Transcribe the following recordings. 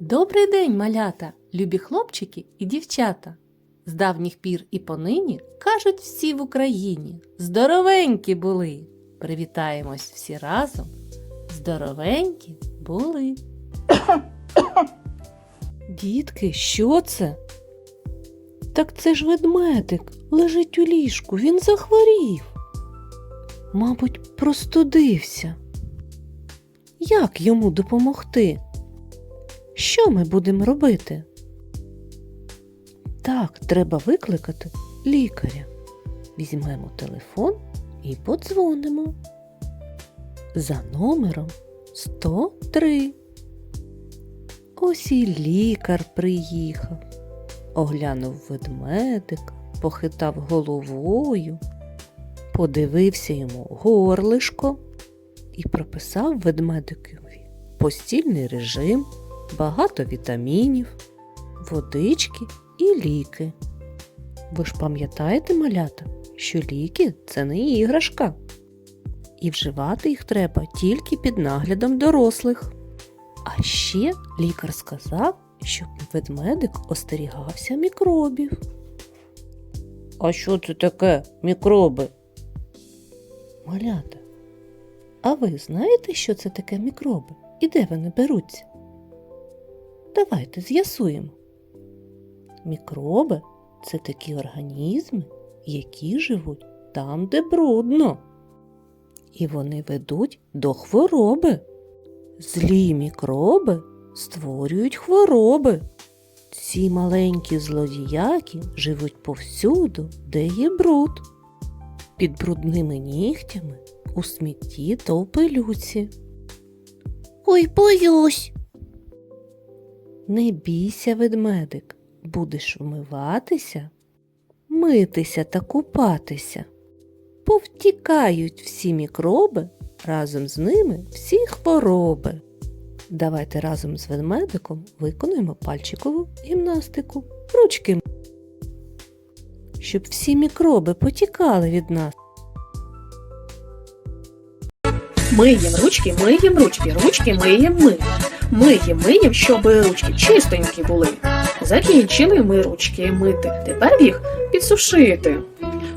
Добрий день, малята, любі хлопчики і дівчата. З давніх пір і понині кажуть всі в Україні. Здоровенькі були. Привітаємось всі разом. Здоровенькі були. Дітки, що це? Так це ж ведмедик лежить у ліжку, він захворів. Мабуть, простудився. Як йому допомогти? Що ми будемо робити? Так, треба викликати лікаря. Візьмемо телефон і подзвонимо. За номером 103. Ось і лікар приїхав. Оглянув ведмедик, похитав головою, подивився йому горлишко і прописав ведмедикові постільний режим, багато вітамінів, водички і ліки. Ви ж пам'ятаєте, малята, що ліки це не іграшка, і вживати їх треба тільки під наглядом дорослих. А ще лікар сказав, щоб ведмедик остерігався мікробів. А що це таке мікроби? Малята, а ви знаєте, що це таке мікроби і де вони беруться? Давайте з'ясуємо. Мікроби це такі організми, які живуть там, де брудно. І вони ведуть до хвороби. Злі мікроби створюють хвороби. Ці маленькі злодіяки живуть повсюду, де є бруд. Під брудними нігтями у смітті та у пилюці. Ой, боюсь. Не бійся, ведмедик, будеш вмиватися, митися та купатися. Повтікають всі мікроби, разом з ними всі хвороби. Давайте разом з ведмедиком виконуємо пальчикову гімнастику. Ручки. Щоб всі мікроби потікали від нас. Миєм ручки, миєм ручки, ручки миєм ми. Миєм, миєм, щоб ручки чистенькі були. Закінчили ми ручки мити. Тепер їх підсушити.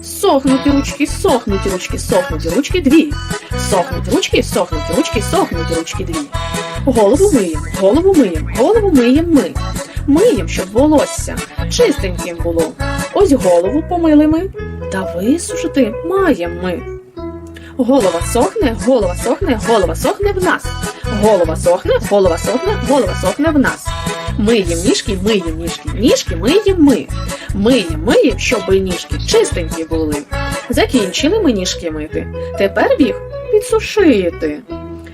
Сохнуть ручки, сохнуть ручки, сохнуть ручки дві. Сохнуть ручки, сохнуть ручки, сохнуть ручки дві. Голову миєм, голову миєм, голову миєм ми. Миєм, щоб волосся чистеньким було. Ось голову помили ми, та висушити маєм ми. Голова сохне, голова сохне, голова сохне в нас. Голова сохне, голова сохне, голова сохне в нас. Миєм ніжки, миєм ніжки, ніжки миєм ми. Миєм, миєм, щоб ніжки чистенькі були. Закінчили ми ніжки мити. Тепер їх підсушити.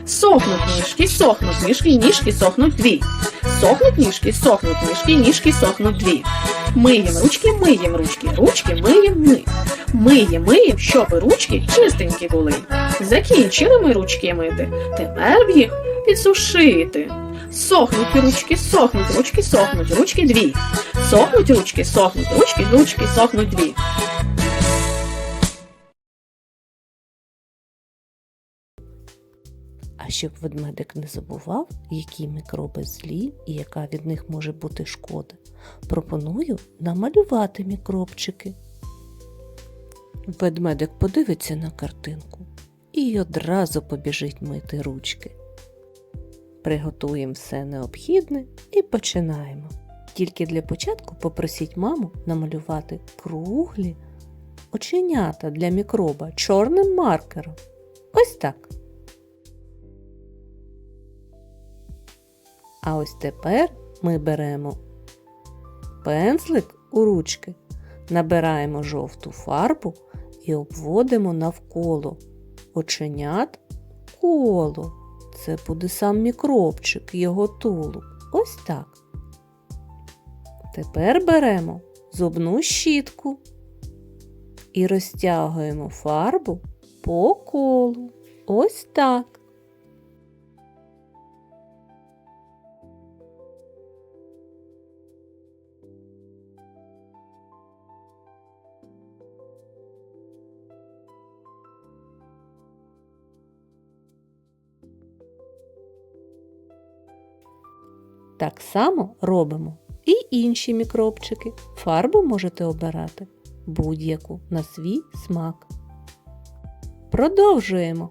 Сохнуть ніжки, сохнуть ніжки, ніжки сохнуть дві. Сохнуть ніжки, сохнуть ніжки, ніжки сохнуть дві. Миєм ручки, миєм ручки, ручки миєм ми. Миєм, миєм, щоб ручки чистенькі були. Закінчили ми ручки мити. Тепер б їх підсушити. Сохнуть ручки, сохнуть ручки, сохнуть ручки дві. Сохнуть ручки, сохнуть ручки, ручки сохнуть дві. А щоб ведмедик не забував, які мікроби злі і яка від них може бути шкода, пропоную намалювати мікробчики. Ведмедик подивиться на картинку і одразу побіжить мити ручки. Приготуємо все необхідне і починаємо. Тільки для початку попросіть маму намалювати круглі оченята для мікроба чорним маркером. Ось так. А ось тепер ми беремо пензлик у ручки, набираємо жовту фарбу і обводимо навколо оченят коло. Це буде сам мікробчик, його тулуб. Ось так. Тепер беремо зубну щітку і розтягуємо фарбу по колу. Ось так. Так само робимо і інші мікробчики. Фарбу можете обирати будь-яку на свій смак. Продовжуємо.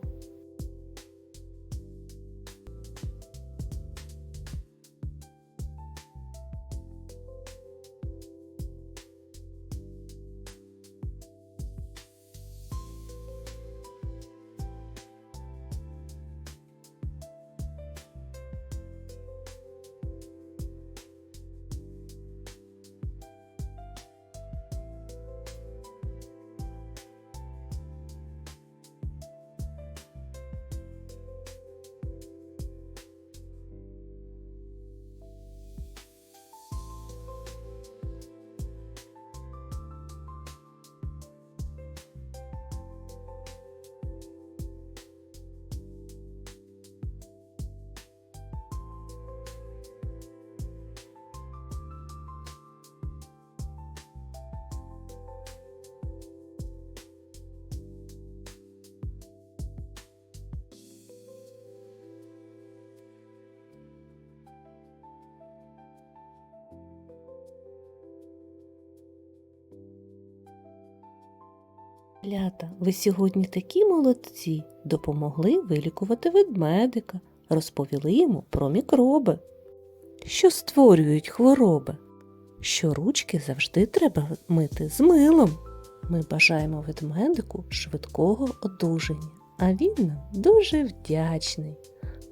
Лята, ви сьогодні такі молодці, допомогли вилікувати ведмедика, розповіли йому про мікроби, що створюють хвороби, що ручки завжди треба мити з милом. Ми бажаємо ведмедику швидкого одужання, а він нам дуже вдячний.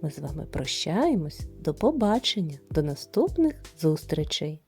Ми з вами прощаємось. До побачення, до наступних зустрічей!